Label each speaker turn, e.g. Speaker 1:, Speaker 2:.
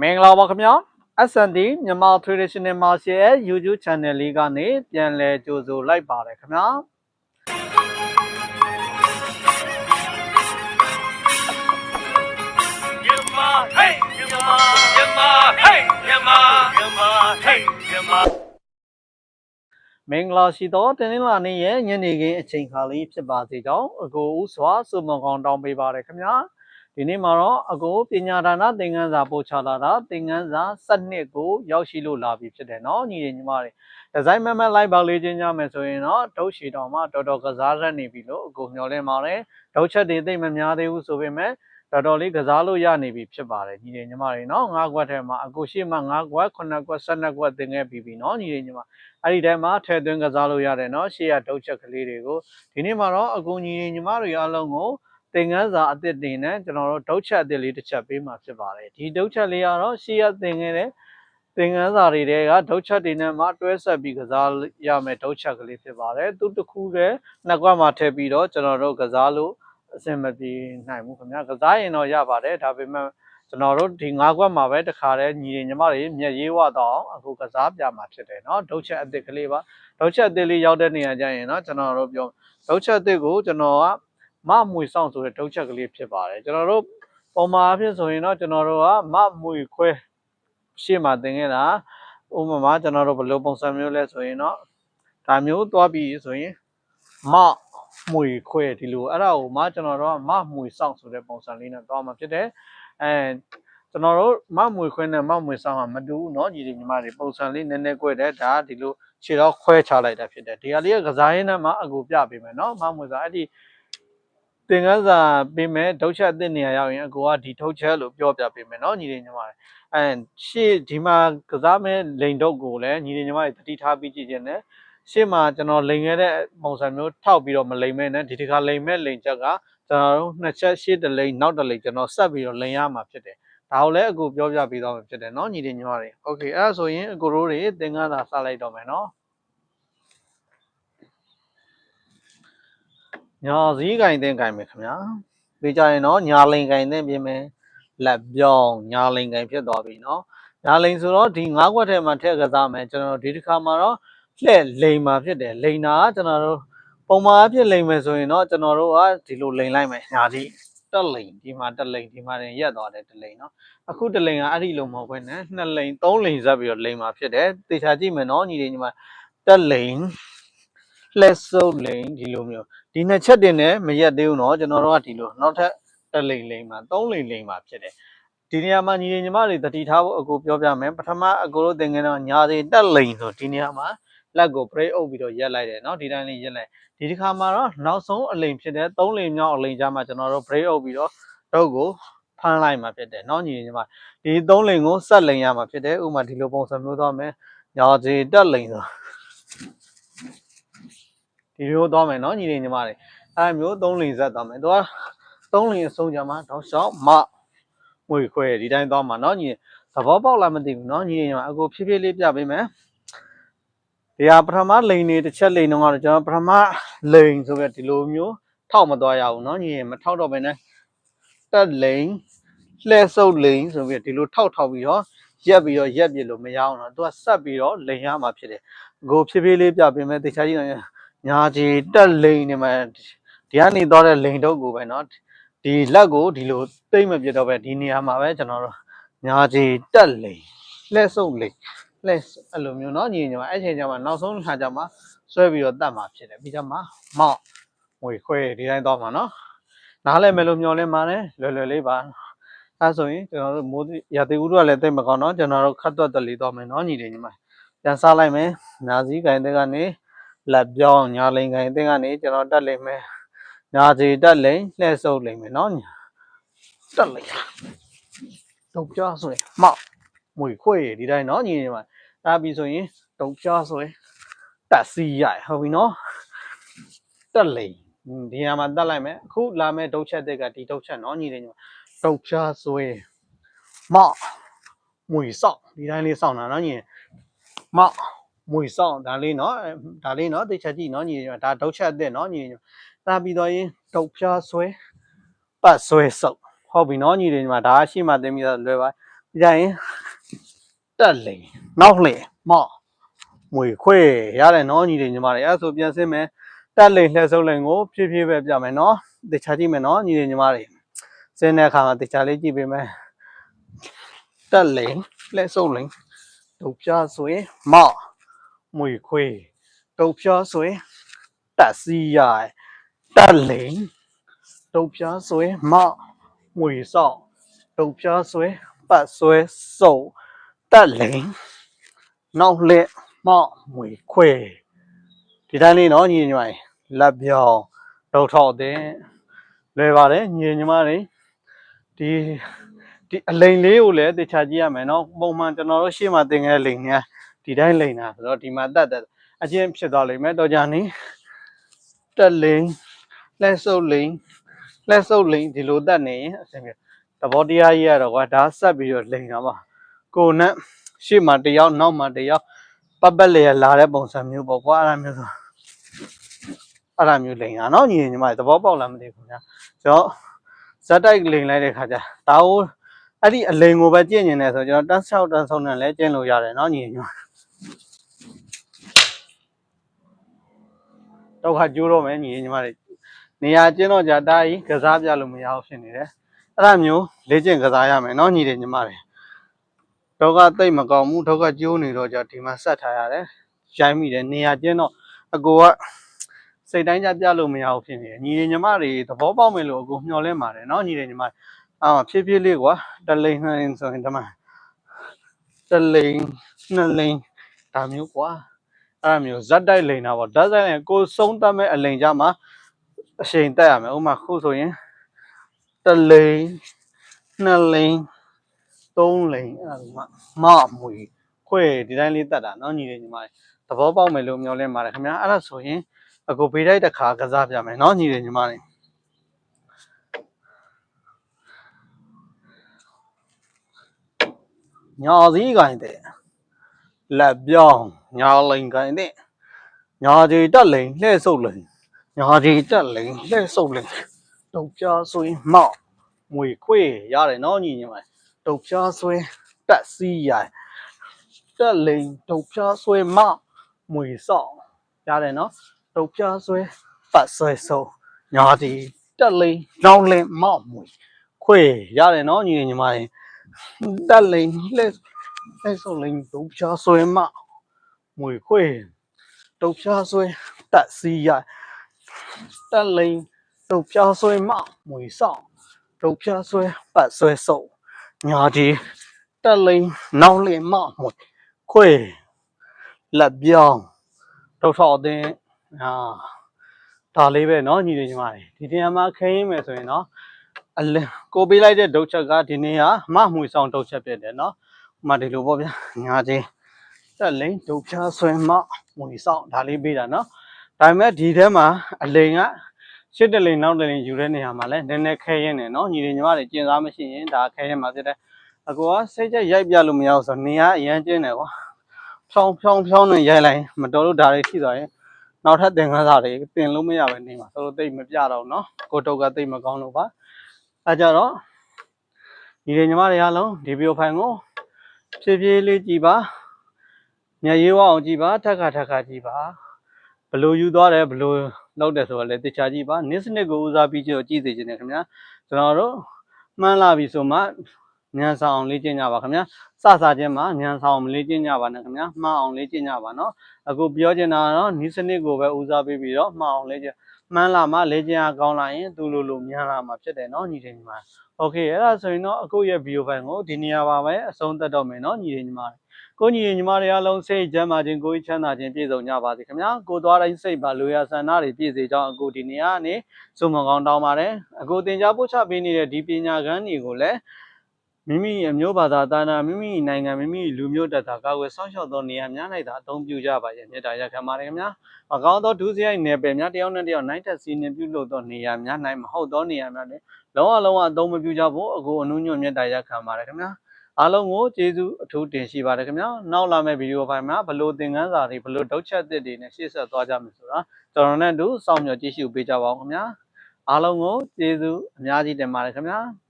Speaker 1: မင်္ဂလာပါခင်ဗျာ S&D မြန်မာ Traditional Martial ရဲ့ YouTube Channel လေးကနေပြန်လည်ကြိုဆိုလိုက်ပါတယ်ခင်ဗျာ
Speaker 2: Yamma, hey, Yamma, Yamma, hey, Yamma, Yamma, hey, Yamma.
Speaker 1: မင်္ဂလာရှိသောတင်းနှင်းလာနေ့ရဲ့ညနေခင်းအချိန်ခါလေးဖြစ်ပါစေကြောင်းအကိုဦးစွာစုမကောင်တောင်းပေးပါတယ်ခင်ဗျာ ဒီနေ့မှာတော့အကိုပညာဒါနသင်ခန်းစာပို့ချလာတာသင်ခန်းစာ7ကိုရောက်ရှိလို့လာပြီဖြစ်တယ်เนาะညီတွေညီမတွေဒီဇိုင်းမမက်လိုက်ပါလေးချင်းကြမယ်ဆိုရင်တော့ဒုတ်ရှည်တော်မှာတော်တော်ကစားရက်နေပြီလို့အကိုမျှော်လင့်ပါတယ်ဒုတ်ချက်တွေသိမ့်မများသေးဘူးဆိုပေမဲ့တော်တော်လေးကစားလို့ရနေပြီဖြစ်ပါတယ်ညီတွေညီမတွေเนาะ၅ခွက်ထဲမှာအကိုရှိမှ၅ခွက်9ခွက်12ခွက်သင်ခဲ့ပြီးပြီเนาะညီတွေညီမ အဲ့ဒီထဲမှာထည့်သွင်းကစားလို့ရတယ်เนาะရှေ့ရဒုတ်ချက်ကလေးတွေကိုဒီနေ့မှာတော့အကူညီညီမတွေအားလုံးကို သင်ခန်းစာအသစ်တင်နဲ့ကျွန်တော်တို့ဒုတ်ချက်အသစ်လေးတစ်ချက်ပေးမှာဖြစ်ပါတယ်ဒီဒုတ်ချက်လေးကတော့ရှေ့ရသင်ခဲ့တဲ့သင်ခန်းစာတွေတဲကဒုတ်ချက်တွေနဲ့မှတွဲဆက်ပြီးကစားရမယ်ဒုတ်ချက်ကလေးဖြစ်ပါတယ်သူတစ်ခုတည်းနှစ်ကွက်မှာထည့်ပြီးတော့ကျွန်တော်တို့ကစားလို့အဆင်မပြေနိုင်ဘူးခင်ဗျာကစားရင်တော့ရပါတယ်ဒါပေမဲ့ကျွန်တော်တို့ဒီ၅ခွက်မှာပဲတခါတည်းညီညီမတွေမျက်ရေးဝတော့အောင်အခုကစားပြမှာဖြစ်တယ်เนาะဒုတ်ချက်အသစ်ကလေးပါဒုတ်ချက်အသစ်လေးရောက်တဲ့နေရာကျရင်เนาะကျွန်တော်တို့ပြောဒုတ်ချက်အသစ်ကိုကျွန်တော်က မမွေဆောင်ဆိုတဲ့ဒုတ်ချက်ကလေးဖြစ်ပါတယ်ကျွန်တော်တို့ပုံမှန်အဖြစ်ဆိုရင်တော့ကျွန်တော်တို့ကမမွေခွဲရှေ့မှာတင်ခဲ့တာဥပမာကျွန်တော်တို့ဘယ်လိုပုံစံမျိုးလဲဆိုရင်တော့ဒါမျိုးသွားပြီးဆိုရင်မမွေခွဲဒီလိုအဲ့ဒါကိုမကျွန်တော်တို့ကမမွေဆောင်ဆိုတဲ့ပုံစံလေးနဲ့သွားမှာဖြစ်တယ်အဲကျွန်တော်တို့မမွေခွဲနဲ့မမွေဆောင်ကမတူဘူးเนาะညီတွေညီမတွေပုံစံလေးနည်းနည်းကွဲတယ်ဒါကဒီလိုခြေတော့ခွဲချလိုက်တာဖြစ်တယ်ဒီဟာလေးကကစားရင်းနဲ့မှအကူပြပေးမယ်เนาะမမွေဆောင်အဲ့ဒီ သင်္ကန်းစာပေးမယ်ဒုတ်ချက်အသစ်နေရာရောက်ရင်အကူကဒီထုတ်ချက်လို့ပြောပြပေးမယ်เนาะညီတွေညီမတွေအဲရှေ့ဒီမှာကစားမဲ့လိန်ဒုတ်ကိုလည်းညီတွေညီမတွေတတိထားပြီးကြည့်ခြင်းနဲ့ရှေ့မှာကျွန်တော်လိန်ခဲ့တဲ့ပုံစံမျိုးထောက်ပြီးတော့မလိန်မဲ့နဲ့ဒီတစ်ခါလိန်မဲ့လိန်ချက်ကကျွန်တော်တို့နှစ်ချက်ရှေ့တစ်လိန်နောက်တစ်လိန်ကျွန်တော်ဆက်ပြီးတော့လိန်ရမှာဖြစ်တယ် ဒါကိုလည်းအကူပြောပြပေးတော့မှာဖြစ်တယ်เนาะညီတွေညီမတွေโอเคအဲ့ဒါဆိုရင်အကူတို့တွေသင်္ကန်းစာစလိုက်တော့မယ်เนาะ ညာစည်းကင်သင်ကင်မယ်ခင်ဗျာပြီးကြရင်เนาะညာလိန်ကင်သင်ပြင်မယ်လက်ပြောင်းညာလိန်ကင်ဖြစ်သွားပြီเนาะညာလိန်ဆိုတော့ဒီ၅ခွက်ထဲမှာထည့်ကစားမယ်ကျွန်တော်ဒီတစ်ခါမှာတော့လှဲ့လိန်မှာဖြစ်တယ်လိန်တာကကျွန်တော်တို့ပုံမှန်အဖြစ်လိန်မယ်ဆိုရင်တော့ကျွန်တော်တို့ကဒီလိုလိန်လိုက်မယ်ညာကြီးတက်လိန်ဒီမှာတက်လိန်ဒီမှာရင်ရက်သွားတယ်တက်လိန်เนาะ အခုတလိန်ကအဲ့ဒီလိုမဟုတ်ဘဲနဲ့နှစ်လိန်သုံးလိန်ဇက်ပြီးတော့လိန်มาဖြစ်တယ်တေချာကြည့်မယ်နော်ညီလေးညီမတက်လိန်လက်စုပ်လိန်ဒီလိုမျိုး ဒီနှစ်ချက်တင်နဲ့မရက်သေးဘူးနော်ကျွန်တော်တို့ကဒီလိုနောက်ထပ်တက်လိန်လိန်မှာသုံးလိန်လိန်မှာဖြစ်တယ်ဒီနေရာမှာညီလေးညီမတွေတတိထားဖို့အကူပြောပြမယ်ပထမအကူတို့သင်ငယ်တော့ညာစီတက်လိန်ဆိုဒီနေရာမှာလက်ကို break အုပ်ပြီးတော့ရက်လိုက်တယ်နော်ဒီတိုင်းလေးရက်လိုက်ဒီတစ်ခါမှာတော့နောက်ဆုံးအလိန်ဖြစ်တဲ့သုံးလိန်မြောက်အလိန်ကြမှာကျွန်တော်တို့ break အုပ်ပြီးတော့တော့ကိုဖမ်းလိုက်မှာဖြစ်တယ်เนาะညီညီမဒီသုံးလိန်ကိုဆက်လိန်ရမှာဖြစ်တယ်ဥပမာဒီလိုပုံစံမျိုးသွားမယ်ညာစီတက်လိန်ဆို ဒီလိုသွားမယ်เนาะညီညီမတွေအဲမျိုးသုံးလိန်ဆက်သွားမယ်သူကသုံးလိန်အဆုံးကြမှာတော့ရှောင်းမငွေခွဲဒီတိုင်းသွားမှာเนาะညီသဘောပေါက်လားမသိဘူးเนาะညီညီမအကိုဖြည်းဖြည်းလေးပြပေးမယ်ဒီဟာပထမလိန်နေတစ်ချက်လိန်တော့ကတော့ကျွန်တော်ပထမလိန်ဆိုပြဒီလိုမျိုးထောက်မသွားရဘူးเนาะညီညီမထောက်တော့ဘဲနဲ့တက်လိန်လှဲဆုပ်လိန်ဆိုပြီးဒီလိုထောက်ထောက်ပြီးတော့ရက်ပြီးတော့ရက်ပြလို့မရအောင်တော့သူကဆက်ပြီးတော့လိန်ရမှာဖြစ်တယ်ကိုဖြည်းဖြည်းလေးပြပေးမယ်တခြားကြီးတော့ ညာကြီးတက်လိန်နေမှာဒီကနေတော့တဲ့လိန်တော့ကိုပဲเนาะဒီလက်ကိုဒီလိုတိတ်မပြတော့ပဲဒီနေရာမှာပဲကျွန်တော်တို့ညာကြီးတက်လိန်လှဲဆုပ်လိန်လှဲအဲ့လိုမျိုးเนาะညီညီမှာအဲ့ချိန်ကျမှနောက်ဆုံးခါကျမှဆွဲပြီးတော့တတ်မှာဖြစ်တယ်ပြီးကြမှာမောက်ငွေခွဲဒီတိုင်းတော့မှာเนาะ နားလဲမယ်လို့မျှော်လင့်ပါတယ်လွယ်လွယ်လေးပါအဲဆိုရင်ကျွန်တော်တို့မိုးရာသီဥတုကလည်းတိတ်မကောင်းတော့ကျွန်တော်တို့ခတ်သွက်တက်လေးတော့မယ်နော်ညီတွေညီမပြန်စားလိုက်မယ်ညာစည်းကင်တဲ့ကနေ လက်ပြောင်းညာလိန်ခိုင်အသင်းကနေကျွန်တော်တက်လိမ့်မယ်ညာစီတက်လိမ့်လှည့်ဆုပ်လိမ့်မယ်နော်တက်လိမ့်တုတ်ပြဆိုရင်မောက်မွေခွေဒီတိုင်းနော်ညီညီမဒါပြီဆိုရင်တုတ်ပြဆိုရင်တက်စီရဟုတ်ပြီနော်တက်လိမ့်ဒီနေရာမှာတက်လိုက်မယ်အခုလာမဲ့ဒုတ်ချက်တဲ့ကဒီဒုတ်ချက်နော်ညီလေးညီမဒုတ်ချဆွဲမောက်မွေဆောက်ဒီတိုင်းလေးဆောက်တာနော်ညီမောက် မွေဆောင်ဒါလေးနော်ဒါလေးနော်သိချက်ကြည့်နော်ညီဒါဒုတ်ချက်အစ်နော်ညီဒါပြီးတော့ရင်ဒုတ်ဖြားဆွဲပတ်ဆွဲစုပ်ဟုတ်ပြီနော်ညီတွေညီမဒါရှိမှသိမိတော့လွယ်ပါပြီးကြရင်တက်လိန်နောက်လေမော့မွေခွေရတယ်နော်ညီတွေညီမတွေအဲ့ဆိုပြန်စစ်မယ်တက်လိန်လှည့်စုပ်လိန်ကိုဖြည်းဖြည်းပဲပြမယ်နော်သိချက်ကြည့်မယ်နော်ညီတွေညီမတွေစင်းတဲ့အခါမှာသိချက်လေးကြည့်ပေးမယ်တက်လိန်လှည့်စုပ်လိန်ဒုတ်ဖြားဆွဲမော့ မွေခွေဒုတ်ပြဆွေတက်စီရတက်လိန်ဒုတ်ပြဆွေမော့မွေဆော့ဒုတ်ပြဆွေပတ်ဆွဲစုပ်တက်လိန်နောက်လှည့်မော့မွေခွေဒီတိုင်းလေးနော်ညီညီမတွေလက်ပြောင်းဒုတ်ထောက်တဲ့လွယ်ပါတယ်ညီညီမတွေဒီဒီအလိန်လေးကိုလည်းတခြားကြည့်ရမယ်နော်ပုံမှန်ကျွန်တော်တို့ရှေ့မှာသင်ခဲ့တဲ့လိန်ညာ ဒီတိုင်းလိန်တာဆိုတော့ဒီမှာတက်တက်အချင်းဖြစ်သွားလိမ့်မယ်တော့ကြနေတက်လိန်လက်စုပ်လိန်လက်စုပ်လိန်ဒီလိုတက်နေရင်အဆင်ပြေသဘောတရားကြီးရတော့ကွာဒါဆက်ပြီးတော့လိန်တာပါကိုနဲ့ရှေ့မှာတစ်ယောက်နောက်မှာတစ်ယောက်ပတ်ပတ်လည်လာတဲ့ပုံစံမျိုးပေါ့ကွာအဲ့ဒါမျိုးဆိုအဲ့ဒါမျိုးလိန်တာနော်ညီညီမတွေသဘောပေါက်လားမသိဘူးခင်ဗျာကျွန်တော်ဇက်တိုက်လိန်လိုက်တဲ့ခါကျဒါကိုအဲ့ဒီအလိန်ကိုပဲကြည့်နေတယ်ဆိုတော့ကျွန်တော်တန်းဆောက်တန်းဆုံးနဲ့လည်းကျင့်လို့ရတယ်နော်ညီညီမ တော့ခါကျိုးတော့မယ်ညီညီမတွေနေရာကျင်းတော့ကြာတားကြီးကစားပြလို့မရအောင်ဖြစ်နေတယ်အဲ့ဒါမျိုးလေ့ကျင့်ကစားရမယ်နော်ညီတွေညီမတွေတော့ကတိတ်မကောင်းဘူးတော့ကကျိုးနေတော့ကြာဒီမှာဆက်ထားရတယ်ရိုင်းမိတယ်နေရာကျင်းတော့အကိုကစိတ်တိုင်းကြပြလို့မရအောင်ဖြစ်နေတယ်ညီညီမတွေသဘောပေါက်မယ်လို့အကိုမျှော်လင့်ပါတယ်နော်ညီတွေညီမတွေအာဖြည်းဖြည်းလေးကွာတလိန်နှင်းဆိုရင်ဒီမှာတလိန်နှလိန်ဒါမျိုးကွာ အဲ့ဒါမျိုးဇက်တိုက်လိန်တာပေါ့ဓာတ်ဆိုင်ရင်ကိုဆုံးတတ်မဲ့အလိန်ကြမှာအချိန်တက်ရမယ်ဥပမာခုဆိုရင်တလိန်နှစ်လိန် သုံးလိန်အဲ့ဒါကမမွေခွဲဒီတိုင်းလေးတက်တာเนาะညီလေးညီမလေးသဘောပေါက်မယ်လို့မျှော်လင့်ပါတယ်ခင်ဗျာအဲ့ဒါဆိုရင်အကိုပေးလိုက်တစ်ခါကစားပြမယ်เนาะညီလေးညီမလေးညာစည်းကိုင်းတဲ့ လက်ပြောင်းညာလိန်ကိုင်းနဲ့ညာဒီတက်လိန်လှဲ့ဆုပ်လိန်ညာဒီတက်လိန်လှဲ့ဆုပ်လိန်တုတ်ပြားဆွေးမောက်မွေခွေရတယ်နော်ညီညီမတုတ်ပြားဆွေးတက်စီးရိုင်တက်လိန်တုတ်ပြားဆွေးမောက်မွေဆော့ရတယ်နော်တုတ်ပြားဆွေးပတ်ဆွေးဆုံးညာဒီတက်လိန်လောင်းလင်းမောက်မွေခွေရတယ်နော်ညီညီမတက်လိန်လှဲ့ က်လက်ဆုံးလိန်တုတ်ဖြားဆွဲမမွေခွေတုတ်ဖြားဆွဲတက်စီးရိုင်တက်လိန်တုတ်ဖြားဆွဲမမွေဆော့တုတ်ဖြားဆွဲပတ်ဆွဲဆုံး ညာကြီးတက်လိန်နောက်လင်မမွေခွေလက်ပြောင်းတော့ထောက်တဲ့အာဒါလေးပဲเนาะညီလေးညီမတွေဒီတင်မှာခင်းရင်းမယ်ဆိုရင်เนาะအလင်ကိုပေးလိုက်တဲ့ဒုတ်ချက်ကဒီနေ့ဟာမမွေဆောင်ဒုတ်ချက်ဖြစ်တယ်เนาะဥ မဒီလိုပေါ့ဗျာငါချင်းတက်လိန်ဒုတ်ဖြားဆွဲမှမွေဆောင်ဒါလေးပေးတာနော်ဒါပေမဲ့ဒီထဲမှာအလိန်ကရှစ်တလိန်နောက်တလိန်ယူတဲ့နေရာမှာလဲနည်းနည်းခဲရင်းတယ်နော်ညီလေးညီမတွေကျင်စားမရှိရင်ဒါခဲရင်းမှာဖြစ်တယ်အကူကစိတ်ကြရိုက်ပြလို့မရဘူးဆိုနေရအရန်ကျင်းတယ်ကွာဖြောင်းဖြောင်းဖြောင်းနဲ့ရိုက်လိုက်မတော်လို့ဒါတွေရှိသွားရင်နောက်ထပ်သင်ခန်းစာတွေသင်လို့မရပဲနေမှာဆိုတော့တိတ်မပြတော့နော်ကိုတုတ်ကတိတ်မကောင်းလို့ပါအဲကြတော့ညီလေးညီမတွေအားလုံးဒီဗီဒီယိုဖိုင်ကို ဖြည်းဖြည်းလေးကြည်ပါမျက်ရည်ဝအောင်ကြည်ပါထက်ခါထက်ခါကြည်ပါဘယ်လို့ယူသွားတယ်ဘယ်လို့လောက်တယ်ဆိုတော့လေတခြားကြည့်ပါနစ်စနစ်ကိုဦးစားပြီးကြည့်ကြည့်စေချင်တယ်ခင်ဗျာကျွန်တော်တို့မှန်းလာပြီဆိုမှညံဆောင်အောင်လေ့ကျင့်ကြပါခင်ဗျာစစချင်းမှာညံဆောင်မလေ့ကျင့်ကြပါနဲ့ခင်ဗျာမှားအောင်လေ့ကျင့်ကြပါနော်အခုပြောချင်တာကတော့နီးစနစ်ကိုပဲဦးစားပေးပြီးတော့မှားအောင်လေ့ကျင့် မှန်းလာမှလေ့ကျင့်ရကောင်းလာရင်သူ့လိုလိုမြန်လာမှာဖြစ်တယ်နော်ညီတယ်ညီမโอเคအဲ့ဒါဆိုရင်တော့အခုရဲ့ video file ကိုဒီနေရာပါပဲအဆုံးသတ်တော့မယ်နော်ညီတယ်ညီမကိုညီညီမတွေအားလုံးစိတ်ချမ်းသာခြင်းကိုယ်ချမ်းသာခြင်းပြည့်စုံကြပါစေခင်ဗျာကိုသွားတိုင်းစိတ်ပါလူရဆန္ဒတွေပြည့်စေကြောင်းအခုဒီနေရာကနေစုံမကောင်းတောင်းပါတယ်အခုသင်ကြားပို့ချပေးနေတဲ့ဒီပညာခန်းတွေကိုလည်း မိမိအမျိုးဘာသာတာနာမိမိနိုင်ငံမိမိလူမျိုးတတာကာကွယ်စောင့်ရှောက်သောနေရာများ၌သာအသုံးပြုကြပါရဲ့မြေတားရခံပါတယ်ခင်ဗျာ။အကောင်းသောဒုစရိုက်နယ်ပယ်များတယောက်နဲ့တယောက်နိုင်တက်စီနေပြုလုပ်သောနေရာများ၌မဟုတ်သောနေရာများတွင်လုံးဝလုံးဝအသုံးမပြုကြဖို့အကိုအနုညွတ်မြေတားရခံပါတယ်ခင်ဗျာ။အားလုံးကိုကျေးဇူးအထူးတင်ရှိပါတယ်ခင်ဗျာ။နောက်လာမယ့်ဗီဒီယိုဖိုင်မှာဘလို့သင်ခန်းစာတွေဘလို့ဒုတ်ချက်သစ်တွေနဲ့ရှေ့ဆက်သွားကြမယ်ဆိုတာကျွန်တော်နဲ့အတူစောင့်မျှော်ကြည့်ရှုပေးကြပါဦးခင်ဗျာ။အားလုံးကိုကျေးဇူးအများကြီးတင်ပါတယ်ခင်ဗျာ။